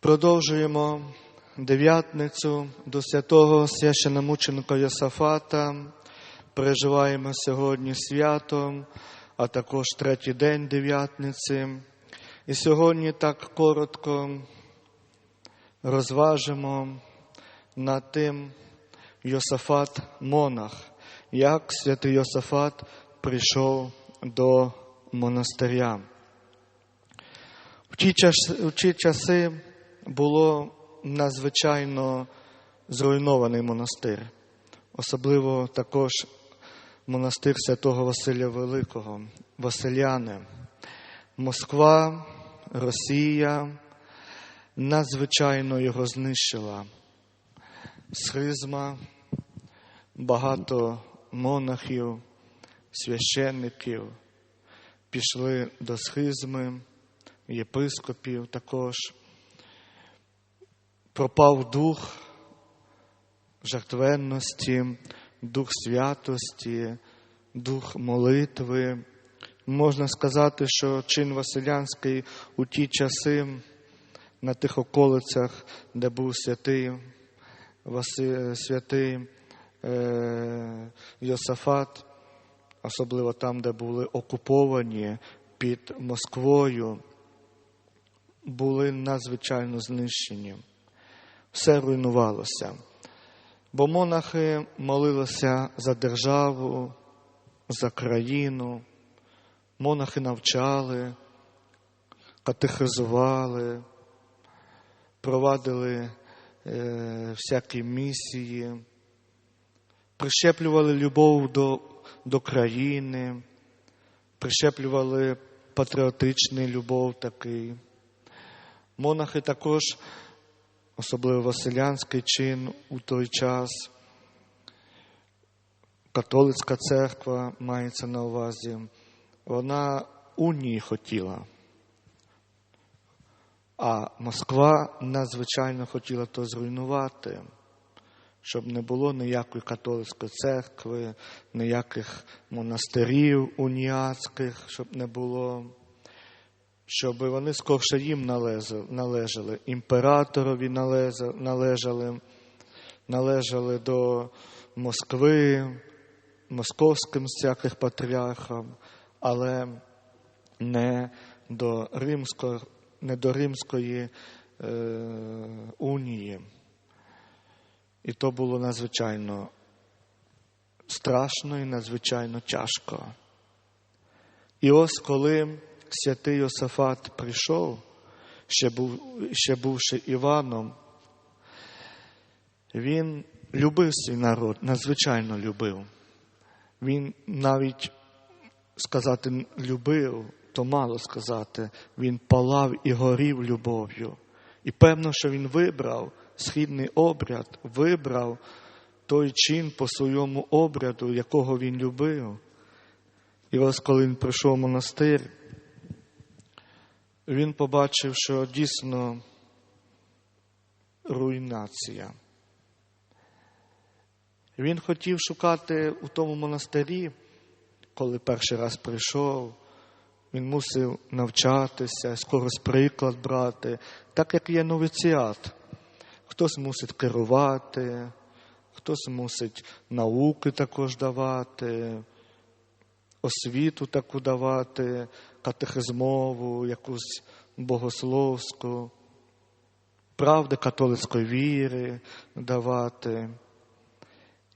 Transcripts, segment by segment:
Продовжуємо дев'ятницю до святого священомученика Йосафата. Переживаємо сьогодні свято, а також третій день дев'ятниці. І сьогодні так коротко розважимо над тим Йосафат Монах, як святий Йосафат прийшов до монастиря. В ті часи, було надзвичайно зруйнований монастир, особливо також монастир святого Василя Великого, Василяни. Москва, Росія надзвичайно його знищила. Схизма, багато монахів, священників пішли до схизми, єпископів також пропав дух жертвенності, дух святості, дух молитви. Можна сказати, що чин Василянський у ті часи на тих околицях, де був святий Васи, святий е, Йосафат, особливо там, де були окуповані під Москвою, були надзвичайно знищені все руйнувалося. Бо монахи молилися за державу, за країну, монахи навчали, катехизували, провадили е, всякі місії, прищеплювали любов до, до країни, прищеплювали патріотичний любов такий. Монахи також особливо Василянський чин у той час. Католицька церква мається на увазі, вона унії хотіла. А Москва надзвичайно хотіла то зруйнувати, щоб не було ніякої католицької церкви, ніяких монастирів уніатських, щоб не було щоб вони скорше їм належали, імператорові належали, належали до Москви, московським всяких патріархам, але не до Римської, не до Римської е, унії. І то було надзвичайно страшно і надзвичайно тяжко. І ось коли святий Йосафат прийшов, ще, був, ще бувши Іваном, він любив свій народ, надзвичайно любив. Він навіть сказати любив, то мало сказати, він палав і горів любов'ю. І певно, що він вибрав східний обряд, вибрав той чин по своєму обряду, якого він любив. І ось коли він прийшов в монастир, він побачив, що дійсно руйнація. Він хотів шукати у тому монастирі, коли перший раз прийшов, він мусив навчатися, скорось приклад брати, так як є новиціат. Хтось мусить керувати, хтось мусить науки також давати, освіту таку давати, катехизмову, якусь богословську, правди католицької віри давати.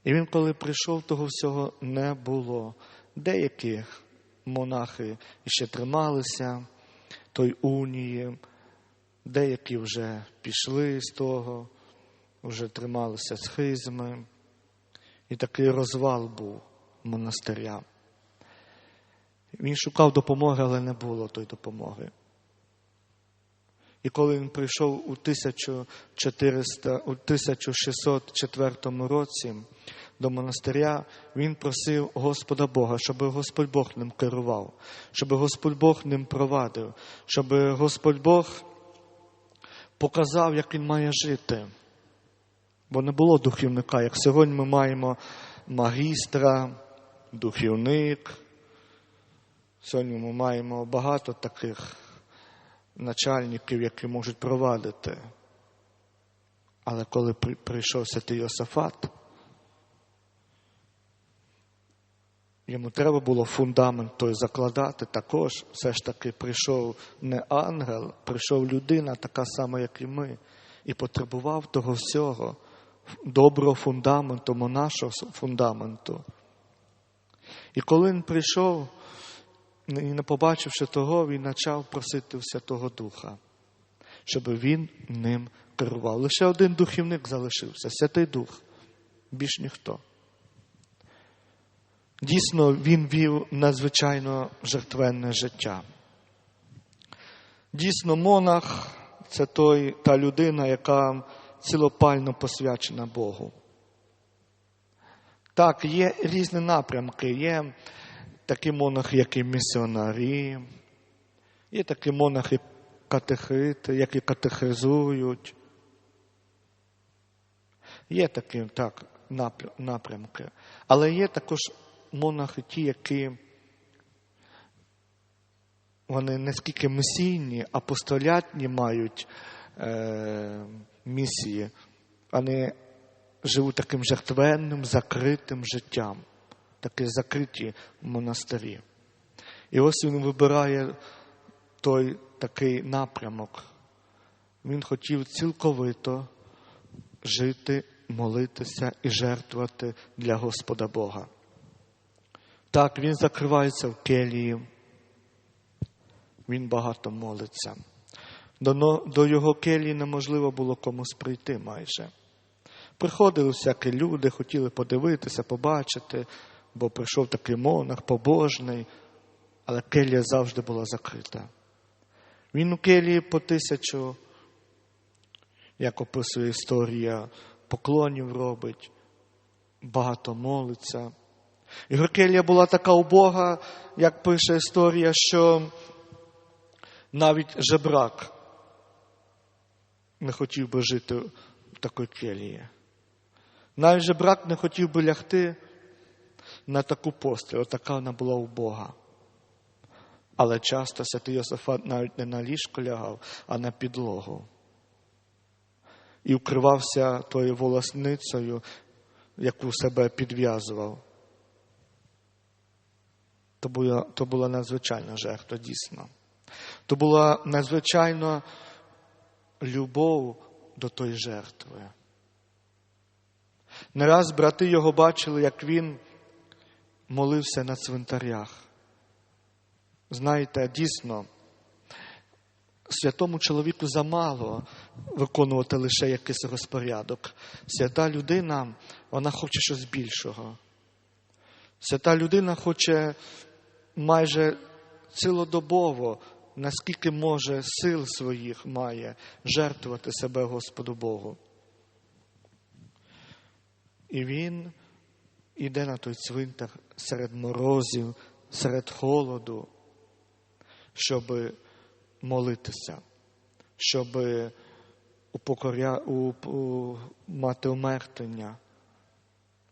І він, коли прийшов, того всього не було. Деякі монахи ще трималися той унії, деякі вже пішли з того, вже трималися схизми. І такий розвал був монастиря. Він шукав допомоги, але не було тої допомоги. І коли він прийшов у 1400, у 1604 році до монастиря, він просив Господа Бога, щоб Господь Бог ним керував, щоб Господь Бог ним провадив, щоб Господь Бог показав, як він має жити. Бо не було духівника. Як сьогодні ми маємо магістра, духівник. Сьогодні ми маємо багато таких начальників, які можуть провадити. Але коли при- прийшов святий Йосафат, йому треба було фундамент той закладати також. Все ж таки прийшов не ангел, прийшов людина, така сама, як і ми, і потребував того всього, доброго фундаменту, нашого фундаменту. І коли він прийшов і не побачивши того, він почав просити Святого Духа, щоб він ним керував. Лише один духівник залишився Святий Дух, більш ніхто. Дійсно, він вів надзвичайно жертвенне життя. Дійсно, монах це той, та людина, яка цілопально посвячена Богу. Так, є різні напрямки. Є такі монахи, які місіонарі, є такі монахи катехити, які катехизують. Є такі так, напрямки. Але є також монахи ті, які вони не скільки місійні, апостолятні мають е, місії. Вони живуть таким жертвенним, закритим життям, такі закриті монастирі. І ось він вибирає той такий напрямок. Він хотів цілковито жити, молитися і жертвувати для Господа Бога. Так, він закривається в келії, він багато молиться. До, до його келії неможливо було комусь прийти майже. Приходили всякі люди, хотіли подивитися, побачити, бо прийшов такий монах побожний, але келія завжди була закрита. Він у келії по тисячу, як описує історія, поклонів робить, багато молиться. Його келія була така убога, як пише історія, що навіть жебрак не хотів би жити в такій келії. Навіть жебрак не хотів би лягти на таку постель, отака вона була у Бога. Але часто святий Йосифат навіть не на ліжко лягав, а на підлогу. І вкривався тою волосницею, яку себе підв'язував. То була, то була надзвичайна жертва, дійсно. То була надзвичайна любов до тої жертви. Не раз брати його бачили, як він молився на цвинтарях. Знаєте, дійсно, святому чоловіку замало виконувати лише якийсь розпорядок. Свята людина, вона хоче щось більшого. Свята людина хоче майже цілодобово, наскільки може сил своїх має жертвувати себе Господу Богу. І він іде на той цвинтар серед морозів, серед холоду, щоб молитися, щоб упокоря... уп... у... мати умертвення.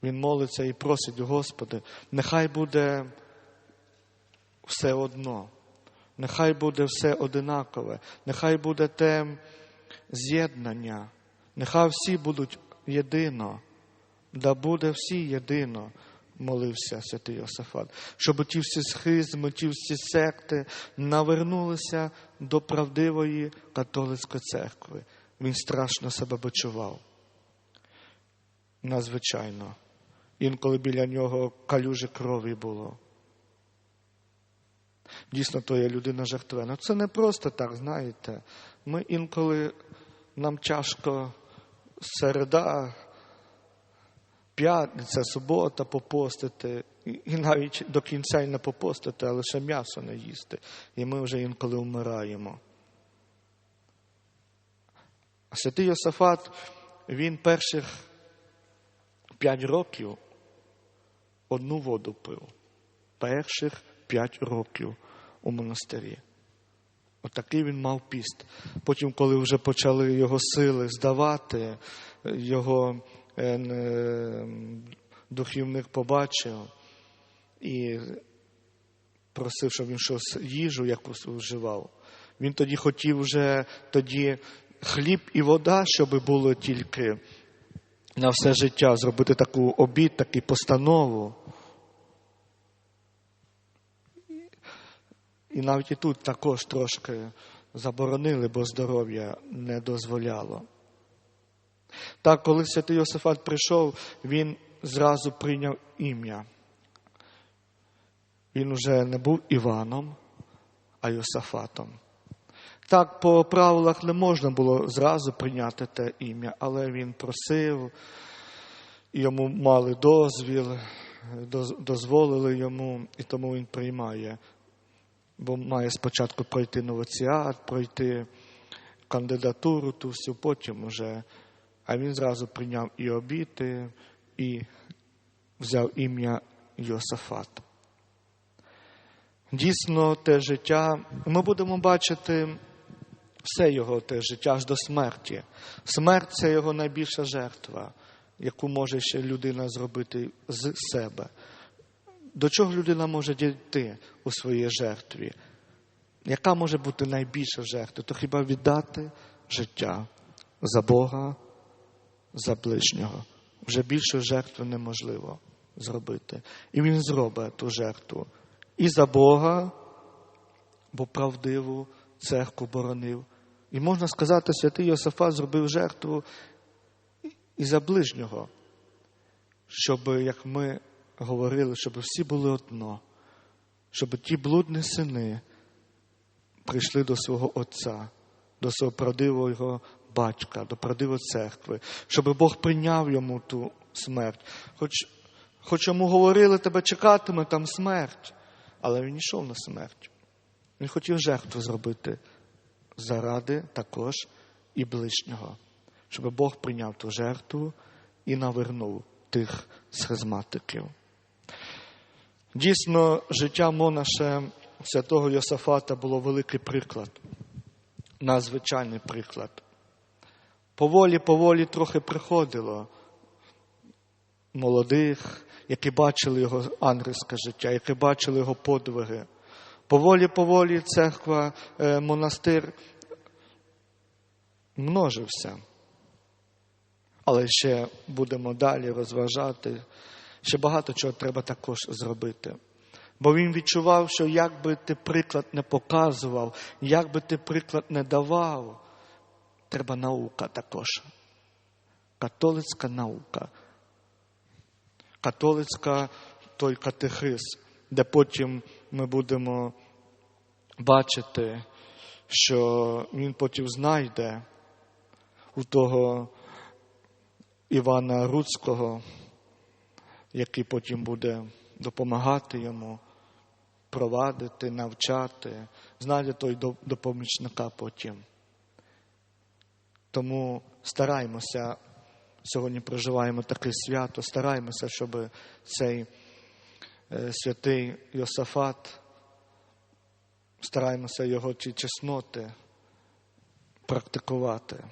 Він молиться і просить, Господи, нехай буде все одно, нехай буде все одинакове, нехай буде те з'єднання, нехай всі будуть єдино, да буде всі єдино, молився святий Йосифат, щоб ті всі схизми, ті всі секти навернулися до правдивої католицької церкви. Він страшно себе почував. Надзвичайно. Інколи біля нього калюжі крові було. Дійсно, то є людина жертвена. Це не просто так, знаєте. Ми інколи нам тяжко середа, п'ятниця, субота попостити, і навіть до кінця й не попостити, а лише м'ясо не їсти. І ми вже інколи вмираємо. А святий Йосафат, він перших п'ять років одну воду пив. Перших п'ять років у монастирі. Отакий він мав піст. Потім, коли вже почали його сили здавати, його духівник побачив і просив, щоб він щось їжу якусь вживав. Він тоді хотів вже тоді хліб і вода, щоб було тільки на все життя, зробити таку обід, таку постанову. І навіть і тут також трошки заборонили, бо здоров'я не дозволяло. Так, коли святий Йосифат прийшов, він зразу прийняв ім'я. Він уже не був Іваном, а Йосафатом. Так, по правилах не можна було зразу прийняти те ім'я, але він просив, йому мали дозвіл, дозволили йому, і тому він приймає. Бо має спочатку пройти новоціат, пройти кандидатуру ту всю, потім уже. А він зразу прийняв і обіти, і взяв ім'я Йосафат. Дійсно, те життя, ми будемо бачити все його те життя аж до смерті. Смерть це його найбільша жертва, яку може ще людина зробити з себе. До чого людина може дійти у своїй жертві? Яка може бути найбільша жертва? То хіба віддати життя за Бога, за ближнього? Вже більше жертви неможливо зробити. І він зробить ту жертву і за Бога, бо правдиву церкву боронив. І можна сказати, святий Йосифат зробив жертву і за ближнього, щоб, як ми говорили, щоб всі були одно, щоб ті блудні сини прийшли до свого Отця, до свого правдивого батька, до правдивої церкви, щоб Бог прийняв йому ту смерть. Хоч, хоч йому говорили, тебе чекатиме там смерть, але він йшов на смерть. Він хотів жертву зробити заради також і ближнього, щоб Бог прийняв ту жертву і навернув тих схизматиків. Дійсно, життя Монаше святого Йосафата було великий приклад, надзвичайний приклад. Поволі, поволі трохи приходило молодих, які бачили його ангельське життя, які бачили його подвиги. Поволі, поволі церква, е, монастир множився. Але ще будемо далі розважати. Ще багато чого треба також зробити. Бо він відчував, що як би ти приклад не показував, як би ти приклад не давав, треба наука також. Католицька наука. Католицька той катехиз, де потім ми будемо бачити, що він потім знайде у того Івана Руцького, який потім буде допомагати йому, провадити, навчати, знайде той допомічника потім. Тому стараємося, сьогодні проживаємо таке свято, стараємося, щоб цей е, святий Йосафат, стараємося його ті чесноти практикувати.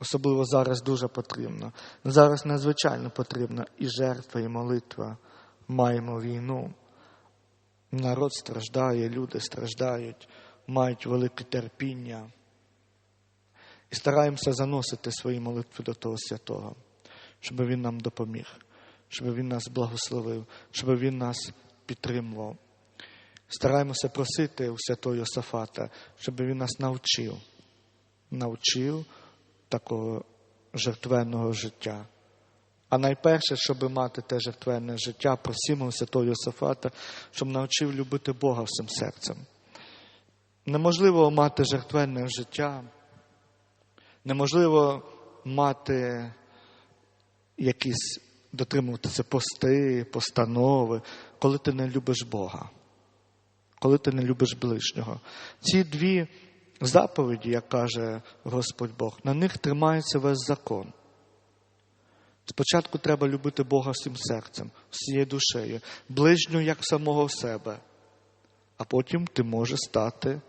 Особливо зараз дуже потрібно. Зараз надзвичайно потрібна і жертва, і молитва. Маємо війну. Народ страждає, люди страждають, мають велике терпіння. І стараємося заносити свої молитви до того святого, щоб Він нам допоміг, щоб Він нас благословив, щоб Він нас підтримував. Стараємося просити у святого Йосафата, щоб він нас навчив, навчив такого жертвенного життя. А найперше, щоб мати те жертвенне життя, просимо у святого Йосафата, щоб навчив любити Бога всім серцем. Неможливо мати жертвенне життя, неможливо мати якісь дотримуватися пости, постанови, коли ти не любиш Бога, коли ти не любиш ближнього. Ці дві заповіді, як каже Господь Бог, на них тримається весь закон. Спочатку треба любити Бога всім серцем, всією душею, ближню як самого себе, а потім ти можеш стати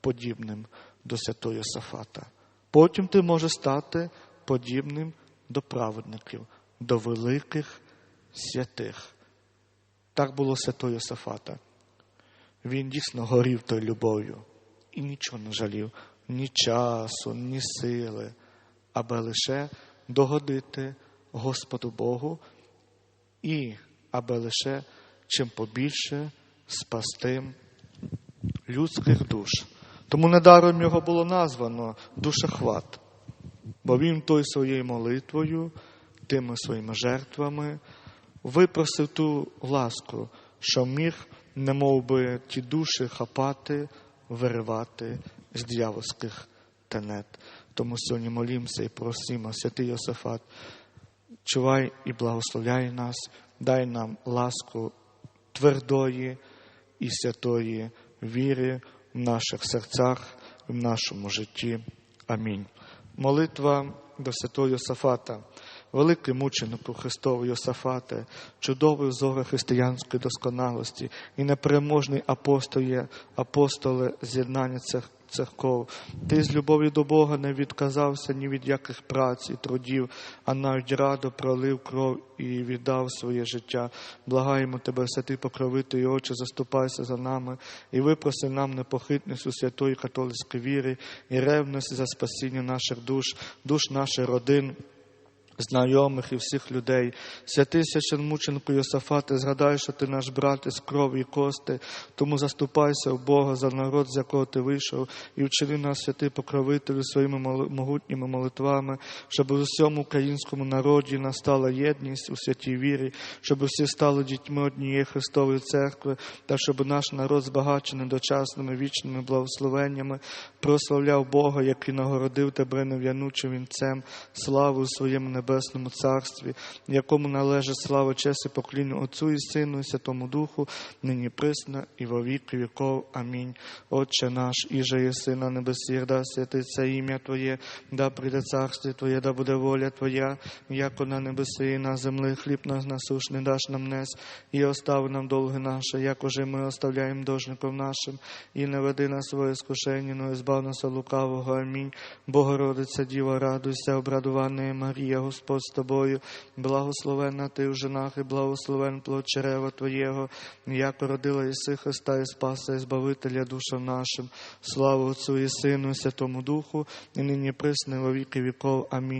подібним до святого Йосафата. Потім ти можеш стати подібним до праведників, до великих святих. Так було святого Йосафата. Він дійсно горів тою любов'ю і нічого не жалів, ні часу, ні сили, аби лише догодити Господу Богу і аби лише чим побільше спасти людських душ. Тому недаром його було названо душахват, бо він той своєю молитвою, тими своїми жертвами випросив ту ласку, що міг, немов би ті душі хапати, виривати з дьявольських тенет. Тому сьогодні молімося і просимо, святий Йосифат, чувай і благословляй нас, дай нам ласку твердої і святої віри в наших серцях, в нашому житті. Амінь. Молитва до святого Йосафата, великий мученику Христового Йосафате, чудовий взор християнської досконалості і непереможний апостоле, апостоле з'єднання цих церков. Ти з любові до Бога не відказався ні від яких праць і трудів, а навіть радо пролив кров і віддав своє життя. Благаємо тебе, святий покровитель і Отче, заступайся за нами і випроси нам непохитність у святої католицької віри і ревність за спасіння наших душ, душ наших родин знайомих і всіх людей. Святий священмученку Йосафате, згадай, що ти наш брат із крові і кости, тому заступайся в Бога за народ, з якого ти вийшов, і вчини нас, святий покровителю, своїми могутніми молитвами, щоб у всьому українському народі настала єдність у святій вірі, щоб усі стали дітьми однієї Христової церкви, та щоб наш народ, збагачений дочасними вічними благословеннями, прославляв Бога, який нагородив тебе нев'янучим вінцем, славу своєму небесному царстві, якому належить слава, честь і покління Отцю і Сину, і Святому Духу, нині присно і во віки віков. Амінь. Отче наш, іже єси на небесі, да святиться ім'я Твоє, да прийде царство Твоє, да буде воля Твоя, яко на небесі і на землі, хліб наш насушний даш нам нес, і остави нам долги наші, як уже ми оставляємо должником нашим, і не веди нас своє скушення, но збав нас лукавого. Амінь. Богородиця Діва, радуйся, обрадувана Марія, Господь з тобою, благословенна ти в женах, і благословен плод чрева Твоєго, як родила Іси Христа і Спаса, і Збавителя душам нашим. Слава Отцю і Сину, і Святому Духу, і нині присне во віки віков. Амінь.